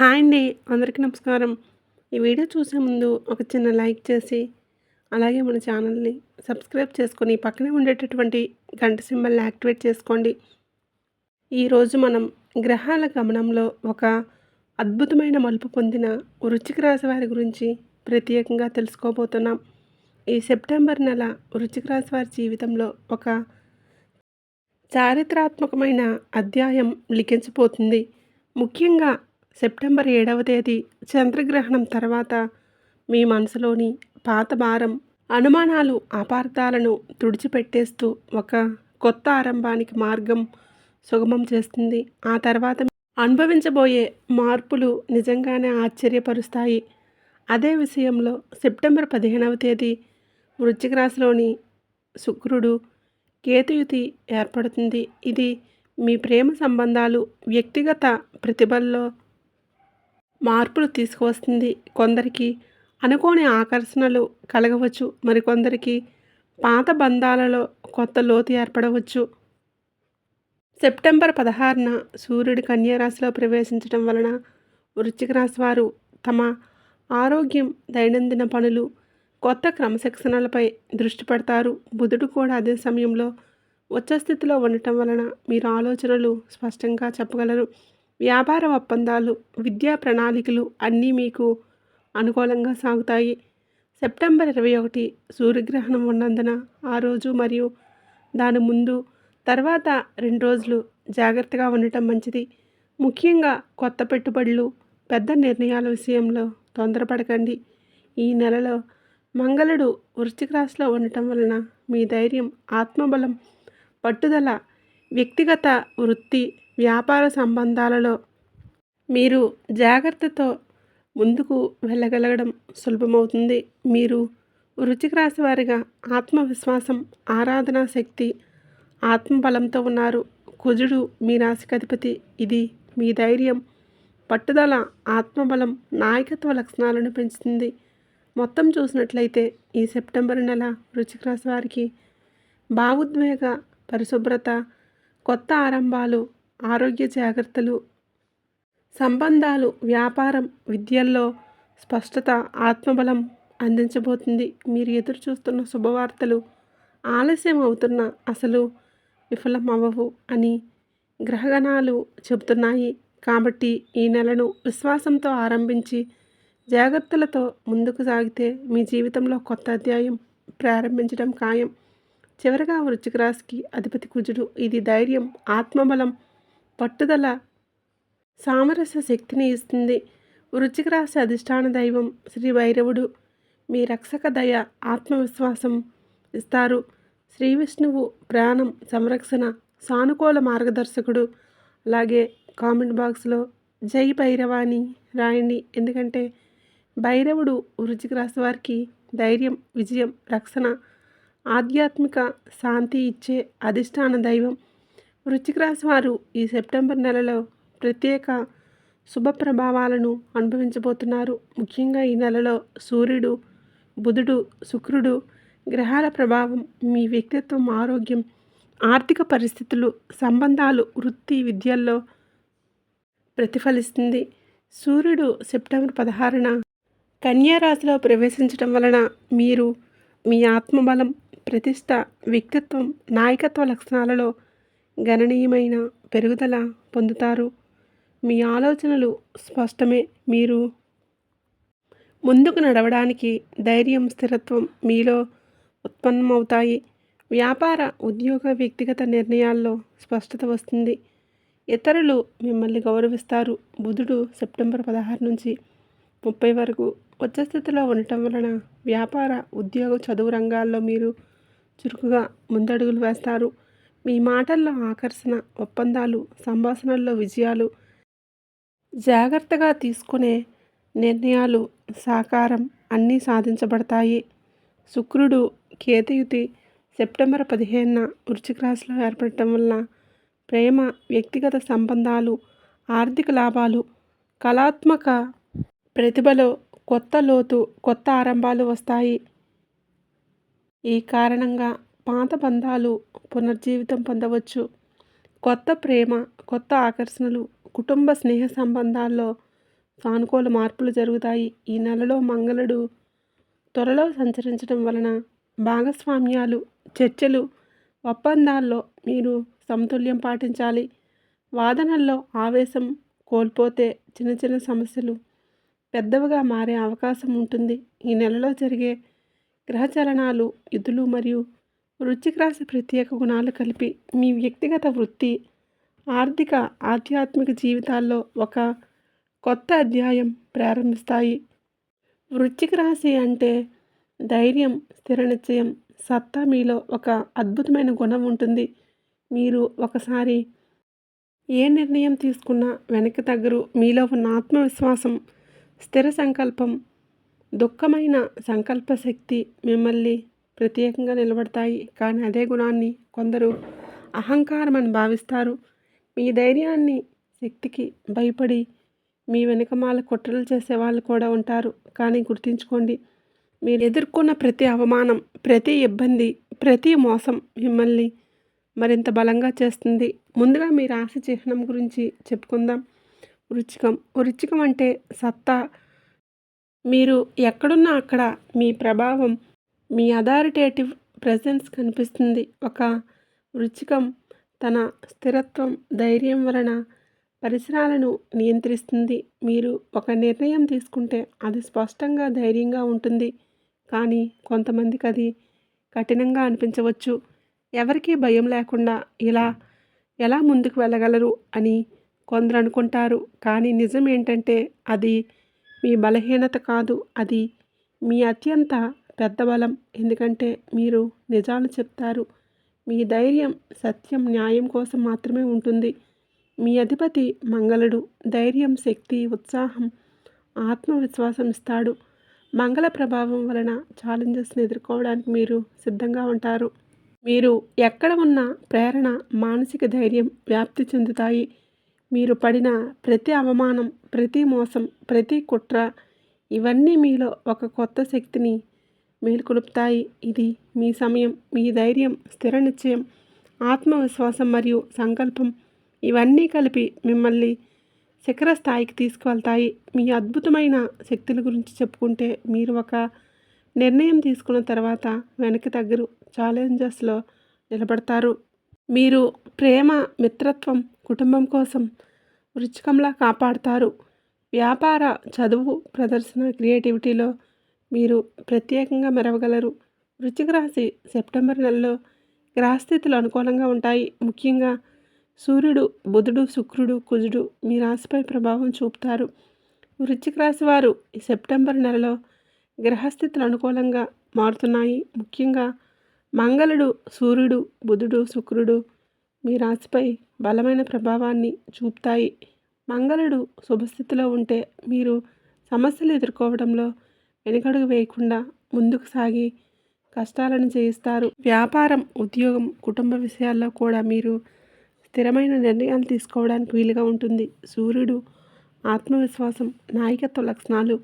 Hi అండి అందరికీ నమస్కారం. ఈ వీడియో చూసే ముందు ఒక చిన్న లైక్ చేసి అలాగే మన ఛానల్ని సబ్స్క్రైబ్ చేసుకొని పక్కనే ఉండేటటువంటి గంట సింబల్ని యాక్టివేట్ చేసుకోండి. ఈరోజు మనం గ్రహాల గమనంలో ఒక అద్భుతమైన మలుపు పొందిన వృచ్చిక రాశి వారి గురించి ప్రత్యేకంగా తెలుసుకోబోతున్నాం. ఈ సెప్టెంబర్ నెల వృచ్చిక రాశి వారి జీవితంలో ఒక చారిత్రాత్మకమైన అధ్యాయం లిఖించబోతుంది. ముఖ్యంగా సెప్టెంబర్ ఏడవ తేదీ చంద్రగ్రహణం తర్వాత మీ మనసులోని పాత భారం అనుమానాలు అపార్థాలను తుడిచిపెట్టేస్తూ ఒక కొత్త ఆరంభానికి మార్గం సుగమం చేస్తుంది. ఆ తర్వాత అనుభవించబోయే మార్పులు నిజంగానే ఆశ్చర్యపరుస్తాయి. అదే విషయంలో సెప్టెంబర్ పదిహేనవ తేదీ వృశ్చిక రాశిలోని శుక్రుడు కేతుయుతి ఏర్పడుతుంది. ఇది మీ ప్రేమ సంబంధాలు వ్యక్తిగత ప్రతిభల్లో మార్పులు తీసుకువస్తుంది. కొందరికి అనుకోని ఆకర్షణలు కలగవచ్చు. మరికొందరికి పాత బంధాలలో కొత్త లోతు ఏర్పడవచ్చు. సెప్టెంబర్ పదహారున సూర్యుడు కన్యారాశిలో ప్రవేశించడం వలన వృశ్చిక రాశి వారు తమ ఆరోగ్యం దైనందిన పనులు కొత్త క్రమశిక్షణలపై దృష్టి పెడతారు. బుధుడు కూడా అదే సమయంలో ఉచ్చస్థితిలో ఉండటం వలన మీరు ఆలోచనలు స్పష్టంగా చెప్పగలరు. వ్యాపార ఒప్పందాలు విద్యా ప్రణాళికలు అన్నీ మీకు అనుకూలంగా సాగుతాయి. సెప్టెంబర్ ఇరవై ఒకటి సూర్యగ్రహణం ఉన్నందున ఆ రోజు మరియు దాని ముందు తర్వాత రెండు రోజులు జాగ్రత్తగా ఉండటం మంచిది. ముఖ్యంగా కొత్త పెట్టుబడులు పెద్ద నిర్ణయాల విషయంలో తొందరపడకండి. ఈ నెలలో మంగళుడు వృశ్చిక రాశిలో ఉండటం వలన మీ ధైర్యం ఆత్మబలం పట్టుదల వ్యక్తిగత వృత్తి వ్యాపార సంబంధాలలో మీరు జాగ్రత్తతో ముందుకు వెళ్ళగలగడం సులభమవుతుంది. మీరు వృచ్చిక రాశి వారిగా ఆత్మవిశ్వాసం ఆరాధనా శక్తి ఆత్మబలంతో ఉన్నారు. కుజుడు మీ రాశికి అధిపతి. ఇది మీ ధైర్యం పట్టుదల ఆత్మబలం నాయకత్వ లక్షణాలను పెంచుతుంది. మొత్తం చూసినట్లయితే ఈ సెప్టెంబర్ నెల వృచ్చిక రాశి వారికి భావోద్వేగ పరిశుభ్రత కొత్త ఆరంభాలు ఆరోగ్య జాగ్రత్తలు సంబంధాలు వ్యాపారం విద్యల్లో స్పష్టత ఆత్మబలం అందించబోతుంది. మీరు ఎదురు చూస్తున్న శుభవార్తలు ఆలస్యం అవుతున్న అసలు విఫలం అవ్వవు అని గ్రహగణాలు చెబుతున్నాయి. కాబట్టి ఈ నెలను విశ్వాసంతో ఆరంభించి జాగ్రత్తలతో ముందుకు సాగితే మీ జీవితంలో కొత్త అధ్యాయం ప్రారంభించడం ఖాయం. చివరగా వృచ్చిక రాశికి అధిపతి కుజుడు ఇది ధైర్యం ఆత్మబలం పట్టుదల సామరస్య శక్తిని ఇస్తుంది. వృశ్చిక రాశి అధిష్టాన దైవం శ్రీ భైరవుడు మీ రక్షక దయ ఆత్మవిశ్వాసం ఇస్తారు. శ్రీ విష్ణువు ప్రాణం సంరక్షణ సానుకూల మార్గదర్శకుడు. అలాగే కామెంట్ బాక్స్లో జై భైరవాణి రాయండి. ఎందుకంటే భైరవుడు వృశ్చిక రాశి వారికి ధైర్యం విజయం రక్షణ ఆధ్యాత్మిక శాంతి ఇచ్చే అధిష్టాన దైవం. వృశ్చిక రాశి వారు ఈ సెప్టెంబర్ నెలలో ప్రత్యేక శుభ ప్రభావాలను అనుభవించబోతున్నారు. ముఖ్యంగా ఈ నెలలో సూర్యుడు బుధుడు శుక్రుడు గ్రహాల ప్రభావం మీ వ్యక్తిత్వం ఆరోగ్యం ఆర్థిక పరిస్థితులు సంబంధాలు వృత్తి విద్యల్లో ప్రతిఫలిస్తుంది. సూర్యుడు సెప్టెంబర్ పదహారున కన్యారాశిలో ప్రవేశించడం వలన మీరు మీ ఆత్మబలం ప్రతిష్ట వ్యక్తిత్వం నాయకత్వ లక్షణాలలో గణనీయమైన పెరుగుదల పొందుతారు. మీ ఆలోచనలు స్పష్టమే. మీరు ముందుకు నడవడానికి ధైర్యం స్థిరత్వం మీలో ఉత్పన్నమవుతాయి. వ్యాపార ఉద్యోగ వ్యక్తిగత నిర్ణయాల్లో స్పష్టత వస్తుంది. ఇతరులు మిమ్మల్ని గౌరవిస్తారు. బుధుడు సెప్టెంబర్ పదహారు నుంచి ముప్పై వరకు ఉచ్చస్థితిలో ఉండటం వలన వ్యాపార ఉద్యోగ చదువు రంగాల్లో మీరు చురుకుగా ముందడుగులు వేస్తారు. మీ మాటల్లో ఆకర్షణ ఒప్పందాలు సంభాషణల్లో విజయాలు జాగ్రత్తగా తీసుకునే నిర్ణయాలు సాకారం అన్నీ సాధించబడతాయి. శుక్రుడు కేతయుతి సెప్టెంబర్ పదిహేనున వృశ్చిక రాశిలో ఏర్పడటం వలన ప్రేమ వ్యక్తిగత సంబంధాలు ఆర్థిక లాభాలు కళాత్మక ప్రతిభలో కొత్త లోతు కొత్త ఆరంభాలు వస్తాయి. ఈ కారణంగా పాత బంధాలు పునర్జీవితం పొందవచ్చు. కొత్త ప్రేమ కొత్త ఆకర్షణలు కుటుంబ స్నేహ సంబంధాల్లో సానుకూల మార్పులు జరుగుతాయి. ఈ నెలలో మంగళుడు త్వరలో సంచరించడం వలన భాగస్వామ్యాలు చర్చలు ఒప్పందాల్లో మీరు సమతుల్యం పాటించాలి. వాదనల్లో ఆవేశం కోల్పోతే చిన్న చిన్న సమస్యలు పెద్దవిగా మారే అవకాశం ఉంటుంది. ఈ నెలలో జరిగే గ్రహచలనాలు విధులు మరియు వృశ్చిక రాశి ప్రత్యేక గుణాలు కలిపి మీ వ్యక్తిగత వృత్తి ఆర్థిక ఆధ్యాత్మిక జీవితాల్లో ఒక కొత్త అధ్యాయం ప్రారంభిస్తాయి. వృశ్చిక రాశి అంటే ధైర్యం స్థిర నిశ్చయం సత్తా మీలో ఒక అద్భుతమైన గుణం ఉంటుంది. మీరు ఒకసారి ఏ నిర్ణయం తీసుకున్నా వెనక్కి తగ్గరు. మీలో ఉన్న ఆత్మవిశ్వాసం స్థిర సంకల్పం దుఃఖమైన సంకల్ప శక్తి మిమ్మల్ని ప్రత్యేకంగా నిలబడతాయి. కానీ అదే గుణాన్ని కొందరు అహంకారం అని భావిస్తారు. మీ ధైర్యాన్ని శక్తికి భయపడి మీ వెనుకమాల కుట్రలు చేసే వాళ్ళు కూడా ఉంటారు. కానీ గుర్తుంచుకోండి మీరు ఎదుర్కొన్న ప్రతి అవమానం ప్రతి ఇబ్బంది ప్రతి మోసం మిమ్మల్ని మరింత బలంగా చేస్తుంది. ముందుగా మీ రాశి చిహ్నం గురించి చెప్పుకుందాం. వృచ్చికం. వృచ్చికం అంటే సత్తా. మీరు ఎక్కడున్నా అక్కడ మీ ప్రభావం మీ అథారిటేటివ్ ప్రజెన్స్ కనిపిస్తుంది. ఒక వృచ్చికం తన స్థిరత్వం ధైర్యం వలన పరిసరాలను నియంత్రిస్తుంది. మీరు ఒక నిర్ణయం తీసుకుంటే అది స్పష్టంగా ధైర్యంగా ఉంటుంది. కానీ కొంతమందికి అది కఠినంగా అనిపించవచ్చు. ఎవరికీ భయం లేకుండా ఇలా ఎలా ముందుకు వెళ్ళగలరు అని కొందరు అనుకుంటారు. కానీ నిజం ఏంటంటే అది మీ బలహీనత కాదు. అది మీ అత్యంత పెద్ద బలం ఎందుకంటే మీరు నిజాలు చెప్తారు. మీ ధైర్యం సత్యం న్యాయం కోసం మాత్రమే ఉంటుంది. మీ అధిపతి మంగళుడు. ధైర్యం శక్తి ఉత్సాహం ఆత్మవిశ్వాసం ఇస్తాడు. మంగళ ప్రభావం వలన ఛాలెంజెస్ని ఎదుర్కోవడానికి మీరు సిద్ధంగా ఉంటారు. మీరు ఎక్కడ ఉన్న ప్రేరణ మానసిక ధైర్యం వ్యాప్తి చెందుతాయి. మీరు పడిన ప్రతి అవమానం ప్రతి మోసం ప్రతి కుట్ర ఇవన్నీ మీలో ఒక కొత్త శక్తిని మేలుకొలుపుతాయి. ఇది మీ సమయం మీ ధైర్యం స్థిర నిశ్చయం ఆత్మవిశ్వాసం మరియు సంకల్పం. ఇవన్నీ కలిపి మిమ్మల్ని శిఖర స్థాయికి తీసుకువెళ్తాయి. మీ అద్భుతమైన శక్తుల గురించి చెప్పుకుంటే మీరు ఒక నిర్ణయం తీసుకున్న తర్వాత వెనక్కి తగ్గరు ఛాలెంజెస్లో నిలబడతారు. మీరు ప్రేమ మిత్రత్వం కుటుంబం కోసం రుచికంలా కాపాడుతారు. వ్యాపార చదువు ప్రదర్శన క్రియేటివిటీలో మీరు ప్రత్యేకంగా మెరవగలరు. వృశ్చిక రాశి సెప్టెంబర్ నెలలో గ్రహస్థితులు అనుకూలంగా ఉంటాయి. ముఖ్యంగా సూర్యుడు బుధుడు శుక్రుడు కుజుడు మీ రాశిపై ప్రభావం చూపుతారు. వృశ్చిక రాశి వారు ఈ సెప్టెంబర్ నెలలో గ్రహస్థితులు అనుకూలంగా మారుతున్నాయి. ముఖ్యంగా మంగళుడు సూర్యుడు బుధుడు శుక్రుడు మీ రాశిపై బలమైన ప్రభావాన్ని చూపుతాయి. మంగళుడు శుభస్థితిలో ఉంటే మీరు సమస్యలు ఎదుర్కోవడంలో వెనుకడుగు వేయకుండా ముందుకు సాగి కష్టాలను చేయిస్తారు. వ్యాపారం ఉద్యోగం కుటుంబ విషయాల్లో కూడా మీరు స్థిరమైన నిర్ణయాలు తీసుకోవడానికి వీలుగా ఉంటుంది. సూర్యుడు ఆత్మవిశ్వాసం నాయకత్వ లక్షణాలు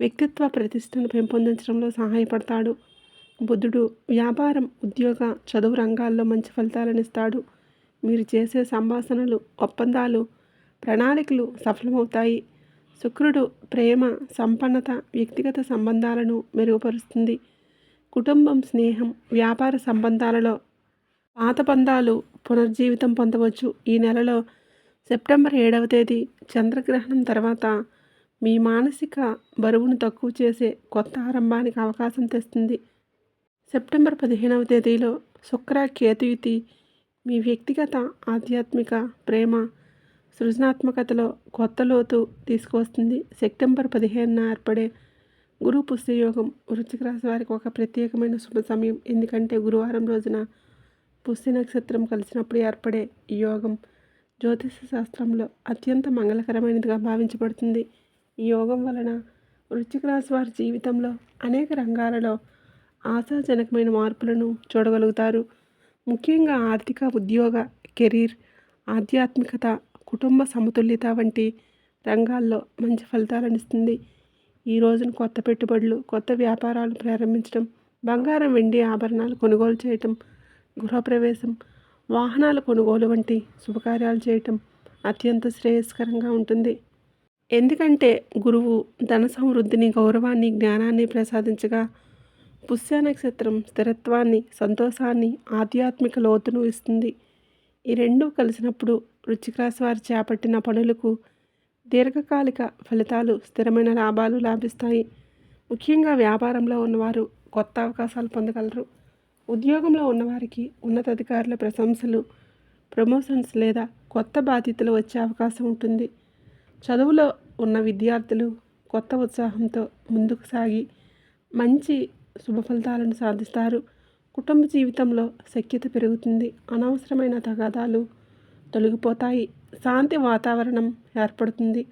వ్యక్తిత్వ ప్రతిష్టను పెంపొందించడంలో సహాయపడతాడు. బుద్ధుడు వ్యాపారం ఉద్యోగ చదువు రంగాల్లో మంచి ఫలితాలను ఇస్తాడు. మీరు చేసే సంభాషణలు ఒప్పందాలు ప్రణాళికలు సఫలమవుతాయి. శుక్రుడు ప్రేమ సంపన్నత వ్యక్తిగత సంబంధాలను మెరుగుపరుస్తుంది. కుటుంబం స్నేహం వ్యాపార సంబంధాలలో పాత పందాలు పునర్జీవితం పొందవచ్చు. ఈ నెలలో సెప్టెంబర్ ఏడవ తేదీ చంద్రగ్రహణం తర్వాత మీ మానసిక బరువును తక్కువ చేసే కొత్త ఆరంభానికి అవకాశం తెస్తుంది. సెప్టెంబర్ పదిహేనవ తేదీలో శుక్ర కేతుయుతి మీ వ్యక్తిగత ఆధ్యాత్మిక ప్రేమ సృజనాత్మకతలో కొత్త లోతు తీసుకువస్తుంది. సెప్టెంబర్ పదిహేనున ఏర్పడే గురు పుష్యయోగం వృశ్చిక రాశి వారికి ఒక ప్రత్యేకమైన శుభ సమయం. ఎందుకంటే గురువారం రోజున పుష్య నక్షత్రం కలిసినప్పుడు ఏర్పడే ఈ యోగం జ్యోతిష శాస్త్రంలో అత్యంత మంగళకరమైనదిగా భావించబడుతుంది. ఈ యోగం వలన వృశ్చిక రాశి వారి జీవితంలో అనేక రంగాలలో ఆశాజనకమైన మార్పులను చూడగలుగుతారు. ముఖ్యంగా ఆర్థిక ఉద్యోగ కెరీర్ ఆధ్యాత్మికత కుటుంబ సమతుల్యత వంటి రంగాల్లో మంచి ఫలితాలను ఇస్తుంది. ఈ రోజున కొత్త పెట్టుబడులు కొత్త వ్యాపారాలు ప్రారంభించడం బంగారం వెండి ఆభరణాలు కొనుగోలు చేయటం గృహప్రవేశం వాహనాల కొనుగోలు వంటి శుభకార్యాలు చేయటం అత్యంత శ్రేయస్కరంగా ఉంటుంది. ఎందుకంటే గురువు ధన సమృద్ధిని గౌరవాన్ని జ్ఞానాన్ని ప్రసాదించగా పుష్య నక్షత్రం స్థిరత్వాన్ని సంతోషాన్ని ఆధ్యాత్మిక లోతును ఇస్తుంది. ఈ రెండు కలిసినప్పుడు వృశ్చిక వారు చేపట్టిన పనులకు దీర్ఘకాలిక ఫలితాలు స్థిరమైన లాభాలు లాభిస్తాయి. ముఖ్యంగా వ్యాపారంలో ఉన్నవారు కొత్త అవకాశాలు పొందగలరు. ఉద్యోగంలో ఉన్నవారికి ఉన్నతాధికారుల ప్రశంసలు ప్రమోషన్స్ లేదా కొత్త బాధ్యతలు వచ్చే అవకాశం ఉంటుంది. చదువులో ఉన్న విద్యార్థులు కొత్త ఉత్సాహంతో ముందుకు సాగి మంచి శుభ ఫలితాలను సాధిస్తారు. కుటుంబ జీవితంలో శక్యత పెరుగుతుంది. అనవసరమైన తగాదాలు తొలగిపోతాయి. శాంతి వాతావరణం ఏర్పడుతుంది.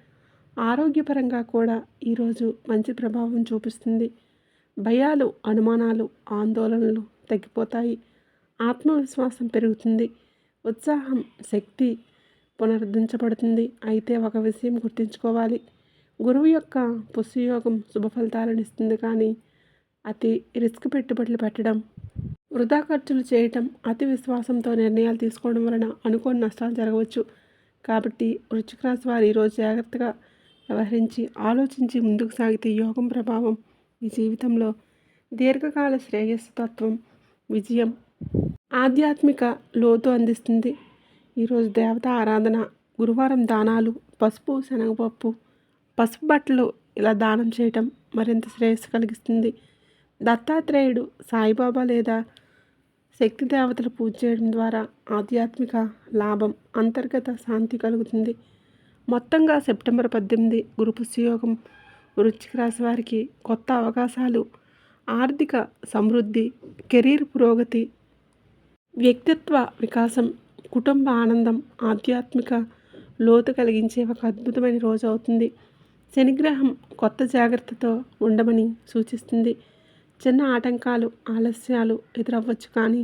ఆరోగ్యపరంగా కూడా ఈరోజు మంచి ప్రభావం చూపిస్తుంది. భయాలు అనుమానాలు ఆందోళనలు తగ్గిపోతాయి. ఆత్మవిశ్వాసం పెరుగుతుంది. ఉత్సాహం శక్తి పునరుద్ధరించబడుతుంది. అయితే ఒక విషయం గుర్తుంచుకోవాలి. గురువు యొక్క పుష్యయోగం శుభ ఫలితాలను ఇస్తుంది కానీ అతి రిస్క్ పెట్టుబడులు పెట్టడం వృధా ఖర్చులు చేయటం అతి విశ్వాసంతో నిర్ణయాలు తీసుకోవడం వలన అనుకోని నష్టాలు జరగవచ్చు. కాబట్టి వృచ్చిక రాశి వారు ఈరోజు జాగ్రత్తగా వ్యవహరించి ఆలోచించి ముందుకు సాగితే యోగం ప్రభావం ఈ జీవితంలో దీర్ఘకాల శ్రేయస్సు తత్వం విజయం ఆధ్యాత్మిక లోతు అందిస్తుంది. ఈరోజు దేవత ఆరాధన గురువారం దానాలు పసుపు శనగపప్పు పసుపు బట్టలు ఇలా దానం చేయటం మరింత శ్రేయస్సు కలిగిస్తుంది. దత్తాత్రేయుడు సాయిబాబా లేదా శక్తి దేవతలు పూజ చేయడం ద్వారా ఆధ్యాత్మిక లాభం అంతర్గత శాంతి కలుగుతుంది. మొత్తంగా సెప్టెంబర్ పద్దెనిమిది గురు పుష్యయోగం వృశ్చిక రాశి వారికి కొత్త అవకాశాలు ఆర్థిక సమృద్ధి కెరీర్ పురోగతి వ్యక్తిత్వ వికాసం కుటుంబ ఆనందం ఆధ్యాత్మిక లోతు కలిగించే ఒక అద్భుతమైన రోజు అవుతుంది. శనిగ్రహం కొత్త జాగ్రత్తతో ఉండమని సూచిస్తుంది. చిన్న ఆటంకాలు ఆలస్యాలు ఎదురవ్వచ్చు కానీ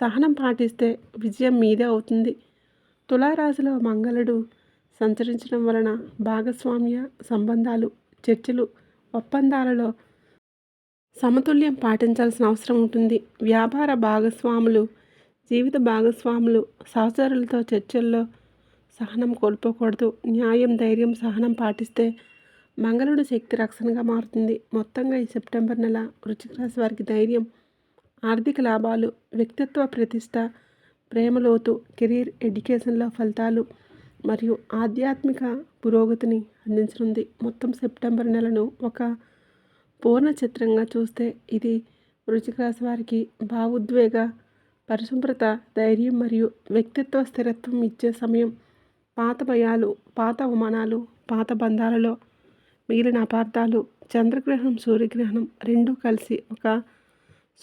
సహనం పాటిస్తే విజయం మీదే అవుతుంది. తులారాశిలో మంగళుడు సంచరించడం వలన భాగస్వామ్య సంబంధాలు చర్చలు ఒప్పందాలలో సమతుల్యం పాటించాల్సిన అవసరం ఉంటుంది. వ్యాపార భాగస్వాములు జీవిత భాగస్వాములు సహచరులతో చర్చల్లో సహనం కోల్పోకూడదు. న్యాయం ధైర్యం సహనం పాటిస్తే మంగళుడు శక్తి రక్షణగా మారుతుంది. మొత్తంగా ఈ సెప్టెంబర్ నెల వృచ్చిక రాశి వారికి ధైర్యం ఆర్థిక లాభాలు వ్యక్తిత్వ ప్రతిష్ట ప్రేమలోతు కెరీర్ ఎడ్యుకేషన్లో ఫలితాలు మరియు ఆధ్యాత్మిక పురోగతిని అందించనుంది. మొత్తం సెప్టెంబర్ నెలను ఒక పూర్ణ చిత్రంగా చూస్తే ఇది వృశ్చిక రాశి వారికి భావోద్వేగ పరిశుభ్రత ధైర్యం మరియు వ్యక్తిత్వ స్థిరత్వం ఇచ్చే సమయం. పాత భయాలు పాత అవమానాలు పాత బంధాలలో మిగిలిన అపార్థాలు చంద్రగ్రహణం సూర్యగ్రహణం రెండూ కలిసి ఒక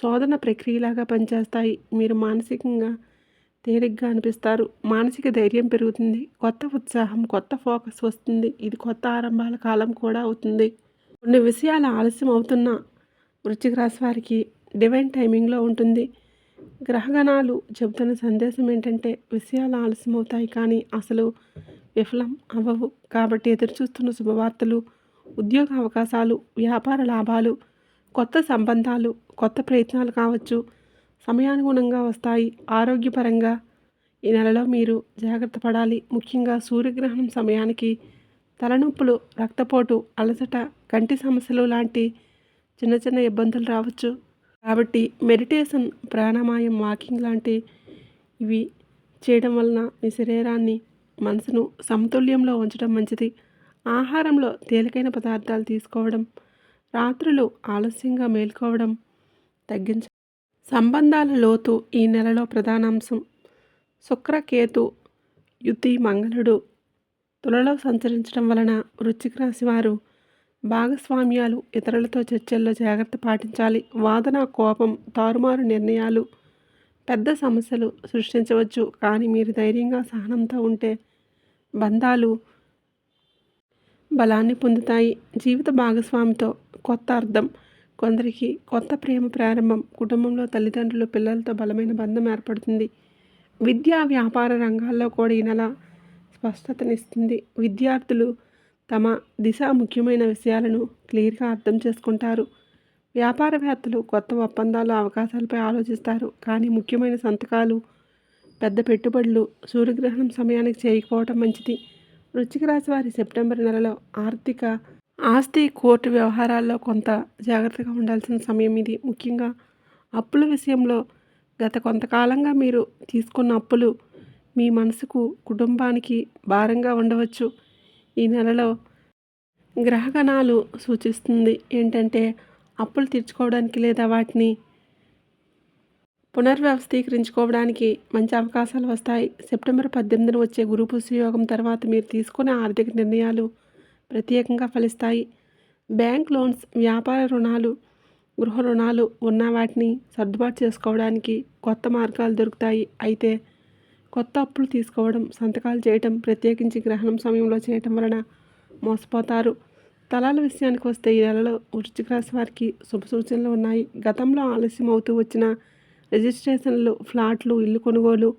శోధన ప్రక్రియలాగా పనిచేస్తాయి. మీరు మానసికంగా తేలిగ్గా అనిపిస్తారు. మానసిక ధైర్యం పెరుగుతుంది. కొత్త ఉత్సాహం కొత్త ఫోకస్ వస్తుంది. ఇది కొత్త ఆరంభాల కాలం కూడా అవుతుంది. కొన్ని విషయాలు ఆలస్యం అవుతున్న వృశ్చిక రాశి వారికి డివైన్ టైమింగ్లో ఉంటుంది. గ్రహగణాలు చెబుతున్న సందేశం ఏంటంటే విషయాలు ఆలస్యం అవుతాయి కానీ అసలు విఫలం అవ్వవు. కాబట్టి ఎదురుచూస్తున్న శుభవార్తలు ఉద్యోగ అవకాశాలు వ్యాపార లాభాలు కొత్త సంబంధాలు కొత్త ప్రయత్నాలు కావచ్చు. సమయానుగుణంగా వస్తాయి. ఆరోగ్యపరంగా ఈ నెలలో మీరు జాగ్రత్త పడాలి. ముఖ్యంగా సూర్యగ్రహణం సమయానికి తలనొప్పులు రక్తపోటు అలసట కంటి సమస్యలు లాంటి చిన్న చిన్న ఇబ్బందులు రావచ్చు. కాబట్టి మెడిటేషన్ ప్రాణామాయం వాకింగ్ లాంటి ఇవి చేయడం వలన మీ శరీరాన్ని మనసును సమతుల్యంలో ఉంచడం మంచిది. ఆహారంలో తేలికైన పదార్థాలు తీసుకోవడం రాత్రులు ఆలస్యంగా మేల్కోవడం తగ్గించ సంబంధాల లోతు ఈ నెలలో ప్రధానాంశం. శుక్రకేతు యుతి మంగళుడు తులలో సంచరించడం వలన వృశ్చిక రాశి వారు భాగస్వామ్యాలు ఇతరులతో చర్చల్లో జాగ్రత్త పాటించాలి. వాదన కోపం తారుమారు నిర్ణయాలు పెద్ద సమస్యలు సృష్టించవచ్చు. కానీ మీరు ధైర్యంగా సహనంతో ఉంటే బంధాలు బలాన్ని పొందుతాయి. జీవిత భాగస్వామితో కొత్త అర్థం. కొందరికి కొత్త ప్రేమ ప్రారంభం కుటుంబంలో తల్లిదండ్రులు పిల్లలతో బలమైన బంధం ఏర్పడుతుంది. విద్యా వ్యాపార రంగాల్లో కూడా ఈ నెల స్పష్టతనిస్తుంది. విద్యార్థులు తమ దిశ ముఖ్యమైన విషయాలను క్లియర్గా అర్థం చేసుకుంటారు. వ్యాపారవేత్తలు కొత్త ఒప్పందాలు అవకాశాలపై ఆలోచిస్తారు. కానీ ముఖ్యమైన సంతకాలు పెద్ద పెట్టుబడులు సూర్యగ్రహణం సమయానికి చేయకపోవటం మంచిది. వృశ్చిక రాశి వారి సెప్టెంబర్ నెలలో ఆర్థిక ఆస్తి కోర్టు వ్యవహారాల్లో కొంత జాగ్రత్తగా ఉండాల్సిన సమయం ఇది. ముఖ్యంగా అప్పుల విషయంలో గత కొంతకాలంగా మీరు తీసుకున్న అప్పులు మీ మనసుకు కుటుంబానికి భారంగా ఉండవచ్చు. ఈ నెలలో గ్రహగణాలు సూచిస్తుంది. ఏంటంటే అప్పులు తీర్చుకోవడానికి లేదా వాటిని పునర్వ్యవస్థీకరించుకోవడానికి మంచి అవకాశాలు వస్తాయి. సెప్టెంబర్ పద్దెనిమిదిన వచ్చే గురు యోగం తర్వాత మీరు తీసుకునే ఆర్థిక నిర్ణయాలు ప్రత్యేకంగా ఫలిస్తాయి. బ్యాంక్ లోన్స్ వ్యాపార రుణాలు గృహ రుణాలు ఉన్న వాటిని సర్దుబాటు చేసుకోవడానికి కొత్త మార్గాలు దొరుకుతాయి. అయితే కొత్త అప్పులు తీసుకోవడం సంతకాలు చేయటం ప్రత్యేకించి గ్రహణం సమయంలో చేయటం వలన మోసపోతారు. తలాల విషయానికి వస్తే ఈ నెలలో వృశ్చిక రాశి వారికి శుభ సూచనలు ఉన్నాయి. గతంలో ఆలస్యం అవుతూ వచ్చిన రిజిస్ట్రేషన్లు ఫ్లాట్లు ఇల్లు కొనుగోలు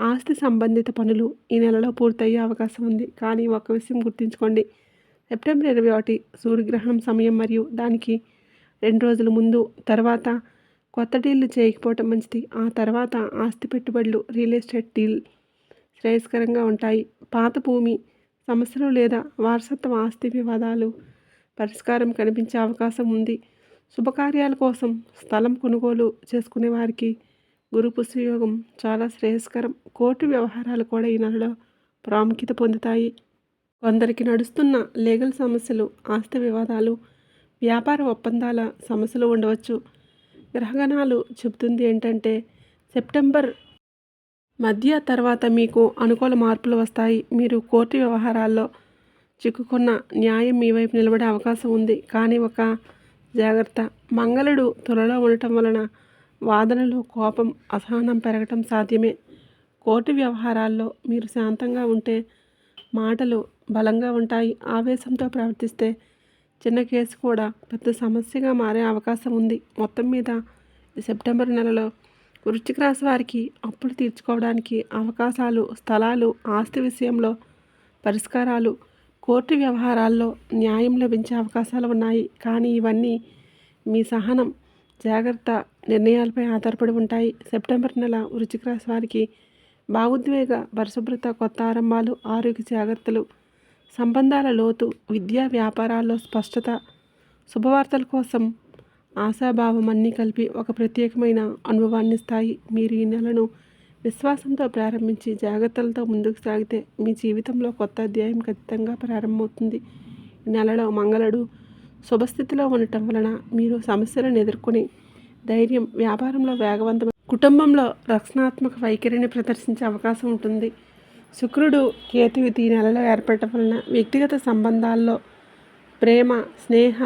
ఆస్తి సంబంధిత పనులు ఈ నెలలో పూర్తయ్యే అవకాశం ఉంది. కానీ ఒక విషయం గుర్తుంచుకోండి. సెప్టెంబర్ ఇరవై ఒకటి సూర్యగ్రహణం సమయం మరియు దానికి రెండు రోజుల ముందు తర్వాత కొత్త డీల్లు చేయకపోవటం మంచిది. ఆ తర్వాత ఆస్తి పెట్టుబడులు రియల్ ఎస్టేట్ డీల్ శ్రేయస్కరంగా ఉంటాయి. పాత భూమి సమస్యలు లేదా వారసత్వ ఆస్తి వివాదాలు పరిష్కారం కనిపించే అవకాశం ఉంది. శుభకార్యాల కోసం స్థలం కొనుగోలు చేసుకునే వారికి గురు పుష్యయోగం చాలా శ్రేయస్కరం. కోర్టు వ్యవహారాలు కూడా ఈ నెలలో ప్రాముఖ్యత పొందుతాయి. కొందరికి నడుస్తున్న లీగల్ సమస్యలు ఆస్తి వివాదాలు వ్యాపార ఒప్పందాల సమస్యలు ఉండవచ్చు. గ్రహగణాలు చెబుతుంది ఏంటంటే సెప్టెంబర్ మధ్య తర్వాత మీకు అనుకూల మార్పులు వస్తాయి. మీరు కోర్టు వ్యవహారాల్లో చిక్కుకున్న న్యాయం మీ వైపు నిలబడే అవకాశం ఉంది. కానీ ఒక జాగ్రత్త. మంగళుడు త్వరలో ఉండటం వలన వాదనలు కోపం అసహనం పెరగటం సాధ్యమే. కోర్టు వ్యవహారాల్లో మీరు శాంతంగా ఉంటే మాటలు బలంగా ఉంటాయి. ఆవేశంతో ప్రవర్తిస్తే చిన్న కేసు కూడా పెద్ద సమస్యగా మారే అవకాశం ఉంది. మొత్తం మీద సెప్టెంబర్ నెలలో వృశ్చిక రాశి వారికి అప్పులు తీర్చుకోవడానికి అవకాశాలు స్థలాలు ఆస్తి విషయంలో పరిష్కారాలు కోర్టు వ్యవహారాల్లో న్యాయం లభించే అవకాశాలు ఉన్నాయి. కానీ ఇవన్నీ మీ సహనం జాగ్రత్త నిర్ణయాలపై ఆధారపడి ఉంటాయి. సెప్టెంబర్ నెల వృశ్చిక రాశి వారికి భావోద్వేగ పరిశుభ్రత కొత్త ఆరంభాలు ఆరోగ్య జాగ్రత్తలు సంబంధాల లోతు విద్యా వ్యాపారాల్లో స్పష్టత శుభవార్తల కోసం ఆశాభావం అన్నీ కలిపి ఒక ప్రత్యేకమైన అనుభవాన్ని ఇస్తాయి. మీరు ఈ నెలను విశ్వాసంతో ప్రారంభించి జాగ్రత్తలతో ముందుకు సాగితే మీ జీవితంలో కొత్త అధ్యాయం ఖచ్చితంగా ప్రారంభమవుతుంది. ఈ నెలలో మంగళుడు శుభస్థితిలో ఉండటం వలన మీరు సమస్యలను ఎదుర్కొని ధైర్యం వ్యాపారంలో వేగవంతమైన కుటుంబంలో రక్షణాత్మక వైఖరిని ప్రదర్శించే అవకాశం ఉంటుంది. శుక్రుడు కేతువు ఈ నెలలో ఏర్పడటం వలన వ్యక్తిగత సంబంధాల్లో ప్రేమ స్నేహ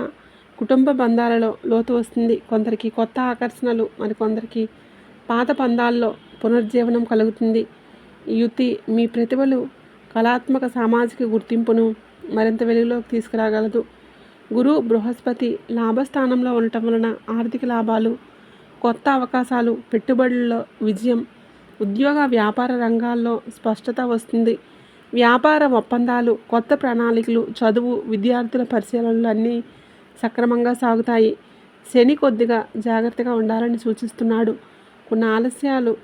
కుటుంబ బంధాలలో లోతు వస్తుంది. కొందరికి కొత్త ఆకర్షణలు మరికొందరికి పాత పందాల్లో పునర్జీవనం కలుగుతుంది. యుతి మీ ప్రతిభలు కళాత్మక సామాజిక గుర్తింపును మరింత వెలుగులోకి తీసుకురాగలదు. గురు బృహస్పతి లాభస్థానంలో ఉండటం వలన ఆర్థిక లాభాలు కొత్త అవకాశాలు పెట్టుబడుల్లో విజయం ఉద్యోగ వ్యాపార రంగాల్లో స్పష్టత వస్తుంది. వ్యాపార ఒప్పందాలు కొత్త ప్రణాళికలు చదువు విద్యార్థుల పరిశీలనలు అన్నీ సక్రమంగా సాగుతాయి. శని కొద్దిగా జాగ్రత్తగా ఉండాలని సూచిస్తున్నాడు. కొన్ని ఆలస్యాలు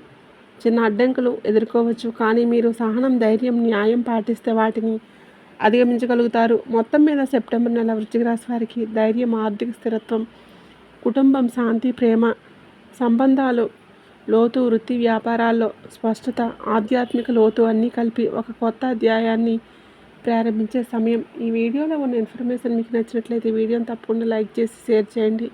చిన్న అడ్డంకులు ఎదుర్కోవచ్చు. కానీ మీరు సహనం ధైర్యం న్యాయం పాటిస్తే వాటిని అధిగమించగలుగుతారు. మొత్తం మీద సెప్టెంబర్ నెల వృశ్చిక రాశి వారికి ధైర్యం ఆర్థిక స్థిరత్వం కుటుంబం శాంతి ప్రేమ సంబంధాలు లోతు వృత్తి వ్యాపారాల్లో స్పష్టత ఆధ్యాత్మిక లోతు అన్నీ కలిపి ఒక కొత్త అధ్యాయాన్ని ప్రారంభించే సమయం. ఈ వీడియోలో ఉన్న ఇన్ఫర్మేషన్ మీకు నచ్చినట్లయితే వీడియోని తప్పకుండా లైక్ చేసి షేర్ చేయండి.